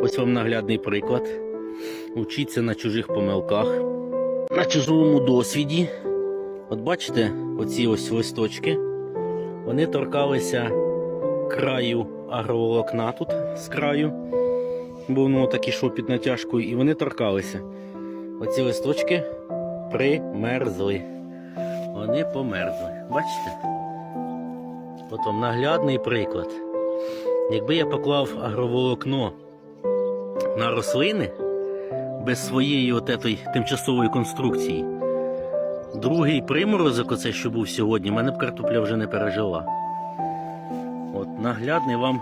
Ось вам наглядний приклад. Учіться на чужих помилках, на чужому досвіді. От бачите, оці ось листочки, вони торкалися краю агроволокна тут з краю, бо воно так ішов під натяжкою, і вони торкалися. Оці листочки примерзли. Вони померзли. Бачите? От вам наглядний приклад. Якби я поклав агроволокно на рослини без своєї от тимчасової конструкції, другий приморозок, оце що був сьогодні, мене б картопля вже не пережила. От наглядний вам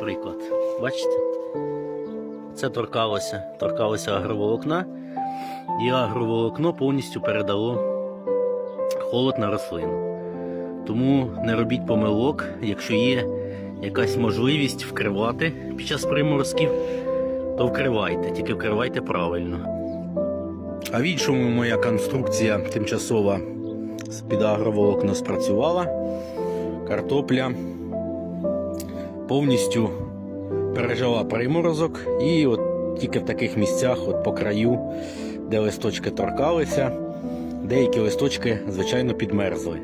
приклад. Бачите? Це торкалося, торкалося агроволокна, і агроволокно повністю передало холод на рослину. Тому не робіть помилок, якщо є якась можливість вкривати під час приморозків, то вкривайте, тільки вкривайте правильно. А в іншому моя конструкція тимчасова з-під агроволокна спрацювала. Картопля повністю пережила приморозок і от тільки в таких місцях, от по краю, де листочки торкалися, деякі листочки, звичайно, підмерзли.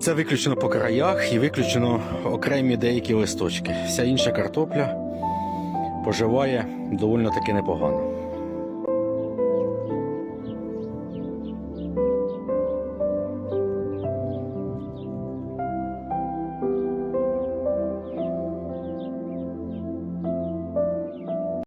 Це виключено по краях і виключено окремі деякі листочки. Вся інша картопля поживає доволі таки непогано.